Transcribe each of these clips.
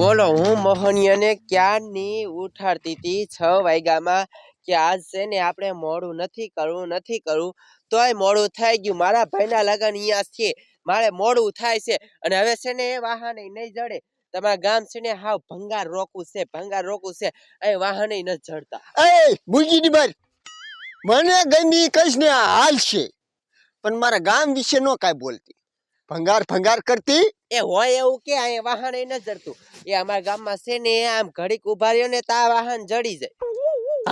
બોલો, હું મોહનિયાને ક્યારની ઉઠાડતી હતી છ વાગ્યામાં કે આજ છે ને આપણે મોડું નથી કરવું નથી કરવું. તોય મોડું થઈ ગયું. મારા ભાઈના લગ્ન અહીંયા છે. મારે મોડું થાય છે. અને હવે છે ને એ વાહન નહીં જડે. તમારા ગામ છે ને હાવ ભંગાર રોકવું છે, ભંગાર રોકવું છે. અહીં વાહન નથી જડતા. એ બુજી બાર. મને ગમી કહીશ ને હાલ છે. પણ મારા ગામ વિશે નો કાંઈ બોલતી. ભંગાર ભંગાર કરતી એ હોય એવું કે અહીંયા વાહન એ ન જડતું. એ અમારા ગામમાં છે ને આમ ઘડીક ઊભા રહ્યો ને તા વાહન જડી જાય.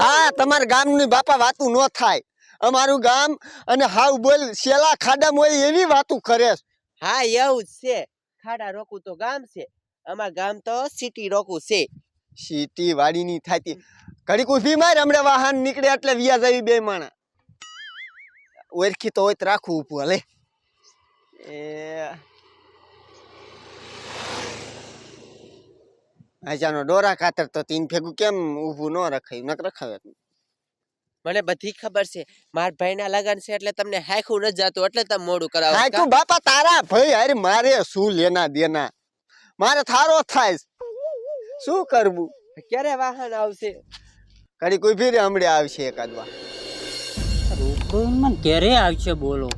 હા તમારા ગામની બાપા વાતું નો થાય. અમારું ગામ અને હાવ બોલ શેલા ખાડા હોય એવી વાતું કરે હા એવું જ છે. ખાડા રોકવું તો ગામ છે. અમાર ગામ તો સિટી રોકવું છે. સિટી વાડીની થાતી. ઘડીક ઊભી માર હમણાં વાહન નીકળે એટલે વ્યાજ આવી બે માણા. ઓળખી તો હોય તો રાખવું ઊભું હલે. એ આજાનો ડોરા ખાતર તો તીન ભેગું કેમ ઊભું ન રખાયું? નક રખાવે મને બધી ખબર છે. માર ભાઈના લગન છે એટલે તમને હાખું ન જાતું એટલે તમે મોડું કરાવો. હાખું બાપા તારા ભાઈ અરે મારે શું લેના દેના? મારે થારો થાય શું કરવું? ક્યારે વાહન આવશે? કડી કોઈ ફીરે હમણાં આવશે એકાદ વાર. રૂપડું મને ક્યારે આવશે બોલો.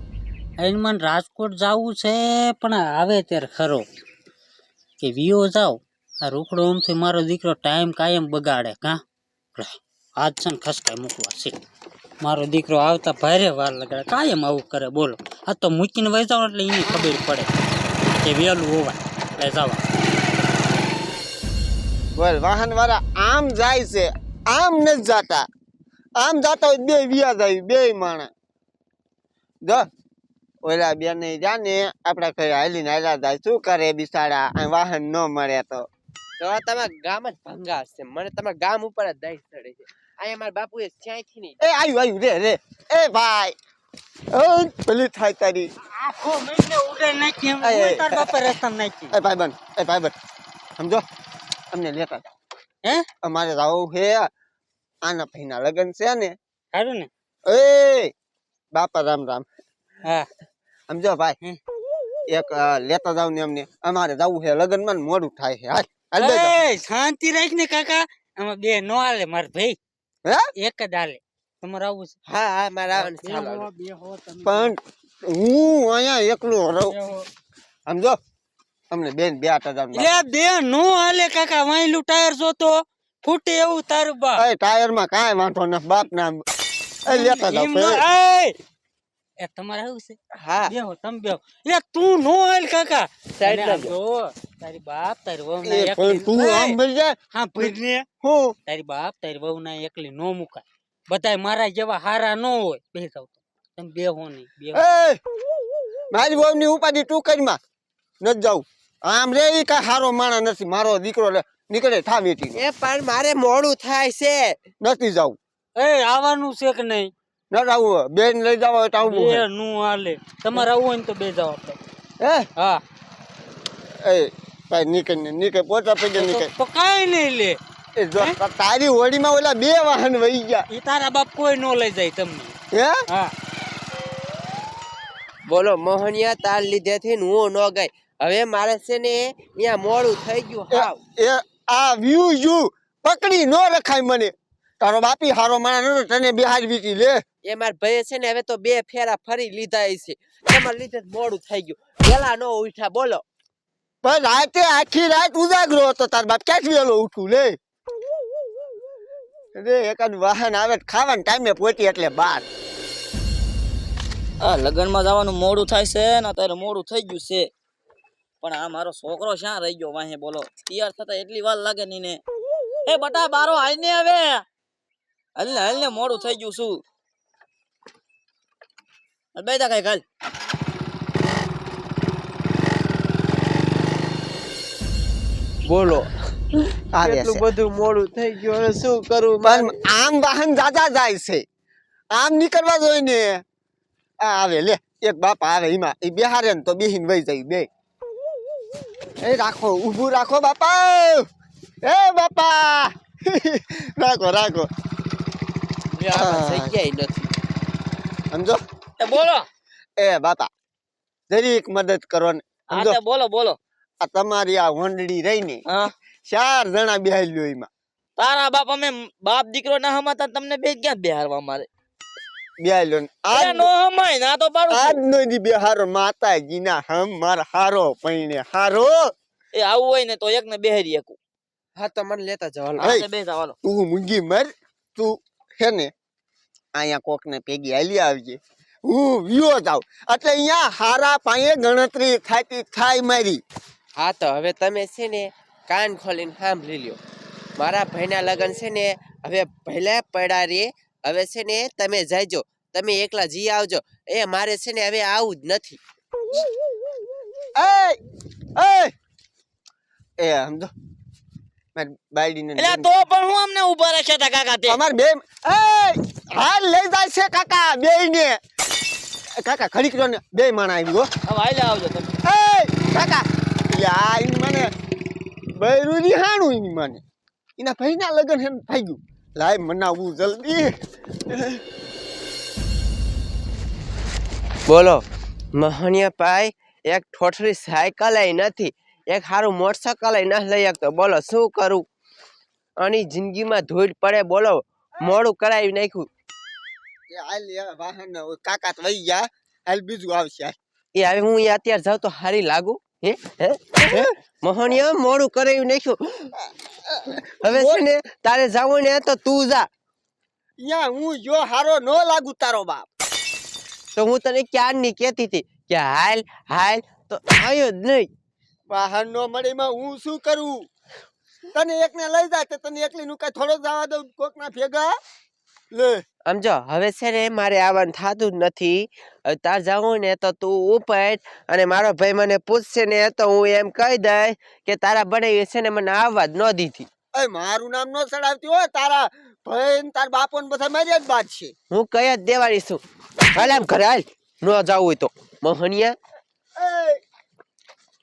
એને મને રાજકોટ જવું છે પણ આવે ત્યારે ખરો. કે વિયો જાવ આ રૂખડો આમથી મારો દીકરો ટાઈમ કાયમ બગાડે, કા? આજ છે ને ખસકાય મૂકવા છે મારો દીકરો આવતા ભારે વાર લગાડે, કાયમ આવું કરે, બોલો. આ તો મૂકીને વહી એટલે એની ખબર પડે. કે વહેલું હોવાય એટલે બોલ, વાહન વાળા આમ જાય છે, આમ ન જાતા. આમ જાતા હોય બે વ્યા જાય, બે માણા. જો, ઓલા બેન જાને આપણા ઘરે હાલીને હાલ્યા જાય. શું કરે બિસાડા વાહન ન મળે તો. તો આ તમારા ગામ જ ભંગાર છે. મને તમારા ગામ ઉપર જ દાઈ ચડે છે. અહીંયા મારા બાપુએ ક્યાંયથી નહીં. એ આવ્યું આવ્યું રે રે. એ ભાઈ. પેલી થાય તારી. આખો મહિને ઉડે નાખી. એમ તાર બાપા રસ્તા નાખી. એ ભાઈ બન. એ ભાઈ બન. સમજો? અમને લેતા હે? અમારે જવું છે આના ભાઈના લગ્ન છે ને. સારું ને. એ બાપા રામ રામ. હા. સમજો ભાઈ? એક લેતા જાવ ને અમને. અમારે જવું છે લગ્નમાં મોડું થાય છે હાલ. શાંતિ રાખ ને કાકા. આમાં બે નો હાલે માર ભાઈ. હે? એક જ હાલે. તમારે આવું છે. હા હા મારે આવવાનું. પણ હું અહીંયા એકલો રહું. સમજો? અમને બેન બે આટા જાવ એટલે બે નો હાલે કાકા. વાયલું ટાયર જોતો. ફૂટે એવું તારું બા એ ટાયરમાં કાંઈ વાંધો નથી બાપ ના એ લેતા જાવ ભાઈ. એ તમારે આવું છે? હા. બેહો તમે બેહો એટલે તું નો હાલ કાકા. સાઈડ જો તારી બાપ તારી વહુ એ પણ તું આમ બોલ જા હા ભરીને હું? તારી બાપ તારી વહુ ના એકલી નો મુકાય. બધાય મારા જેવા હારા નો હોય. બે જાવ તો. બે હો નહીં બે એ! મારી વહુ ની ઉપાધિ તું કરી માં. ન જાઉં. આમ રે ઈ કાંઈ હારો માણા નથી. મારો દીકરો લે નીકળે થા બેટી એ પણ મારે મોડું થાય છે. નથી જાવું એ આવવાનું છે કે નહીં? ન જાવું બેન લઈ જાવ હોય તો આવું બે છે. નું હાલે. તમારે આવું હોય ને તો બે જાવ આપણે. હે? હા. એ ભાઈ નીકળ ને નીકળ પોતા તો- નીકળ. તો કઈ નહીં લે. એ જો તારી હોડીમાં ઓલા બે વાહન વહી ગયા. એ તારા બાપ કોઈ નો લઈ જાય તમને. હે? હા. બોલો મોહનિયા તાર લીધેથી ને હું ન ગઈ. હવે મારે છે ને અહીંયા મોડું થઈ ગયું હાવ. એ આ વ્યુ યુ પકડી ન રખાય મને. તારો બાપી હારો માણસ નતો તને બિહાર વીટી લે. એ માર ભાઈ છે ને હવે તો બે ફેરા ફરી લીધા છે. એમાં લીધે મોડું થઈ ગયું. પેલા નો ઉઠ્યા બોલો. પણ રાતે આખી રાત ઉજાગરો હતો. તાર બાપ ક્યાંથી વેલો ઉઠું, લે? રે એકાદ વાહન આવે ખાવાના ટાઈમે પહોંચી એટલે બાર. આ લગ્નમાં જવાનું મોડું થાય છે ને, અત્યારે મોડું થઈ ગયું છે. પણ આ મારો છોકરો શ્યાં રહી ગયો? વાહે બોલો. તૈયાર થતા એટલી વાર લાગે નહીં ને એ બટા, બારો હાલ ને હવે હાલ ને હાલ ને મોડું થઈ ગયું શું હાલ બે તા કઈ કાલ બોલો. એટલું બધું મોડું થઈ ગયું. હવે શું કરું પણ આમ વાહન જાજા જાય છે. આમ નીકળવા જોઈએ ને. આવે લે. એક બાપા આવે એમાં. એ બિહારે ને તો બેહીન વહી જાય બે. એ રાખો ઊભું રાખો બાપા. એ બાપા. રાખો રાખો. જગ્યાએ નથી. સમજો? એ બોલો. એ બાપા જરીક મદદ કરો ને. સમજો? બોલો બોલો. આ તમારી આ વંડડી રહી ને ચાર જણા બેહાલ્યો એમાં. તારા બાપ અમે બાપ દીકરો ના હમાતા તમને બે ક્યાં બેહારવા મારે? બેહાઈ લ્યો ને નો હમાય ના તો પાડો. આજ નો દી બેહારો માતાજીના હમ માર હારો પૈણે હારો. એ આવું હોય ને તો એક ને બેહરી એકું હા તો મને લેતા જવાલો હા. બે ચાલો તું મૂંગી મર તું હે ને અહીંયા કોક ને ભેગી હાલી આવજે. હું વિયો જાઉં. એટલે અહીંયા હારા પાયે ગણતરી થાતી થાય મારી. હા તો હવે તમે છે ને કાન ખોલીને સાંભળી લ્યો. મારા ભાઈના લગ્ન છે ને હવે પહેલા પડ્યા રે હવે છે ને તમે જાજો તમે એકલા જી આવજો. એ મારે છે ને હવે આવું જ નથી. એ એ એ સમજો. બાયડીને એટલે તો પણ હું અમને ઊભા રાખ્યા હતા કાકા તે? અમાર બે એ હાલ લઈ જાય છે કાકા બે ને કાકા ખડીક ને બે માણા આવી ગયો. હવે હાલે આવજો તમે. એ કાકા એટલે આ ઈ મને બૈરું હાણું ઈ મને. એના ભાઈના લગ્ન થઈ ગયું. લાય મનાવું જલ્દી. બોલો મહણિયા ભાઈ એક ઠોઠરી સાયકલ નથી એક સારું મોટરસાયકલ ન લઈ શકતો. બોલો શું કરું? આની જિંદગીમાં ધૂળ પડે બોલો મોડું કરાવી નાખ્યું. એ હાલ વાહન કાકા તો વહી ગયા. હાલ બીજું આવશે. એ હવે હું અત્યારે જાઉં તો હારી લાગુ. હે? મોડું કરાવી નાખ્યું. હવે છે ને તારે જવું ને તો તું જા. યા હું જો હારો નો લાગુ તારો બાપ. તો હું તને ક્યારની કહેતી હતી કે હાલ હાલ તો આવ્યો જ નહીં. વાહન નો મળી માં હું શું કરું? તને એકને લઈ જાય તો તને એકલી નું કઈ થોડો જવા દઉં કોક ના ભેગા? સમજો? હવે છે ને મારે આવવાનું થતું જ નથી. હવે તાર જવું ને તો તું ઉપર અને મારો ભાઈ મને પૂછશે ને તો હું એમ કહી દઈ કે તારા બનાવી છે ને મને આવવા જ ન દીધી. એ મારું નામ ન ચડાવતી હોય તારા ભાઈ ને તાર બાપો ને બધા મારી જ બાદ છે. હું કઈ જ દેવાની છું. હાલ એમ ઘરે હાલ. ન જવું હોય તો. મોહનિયા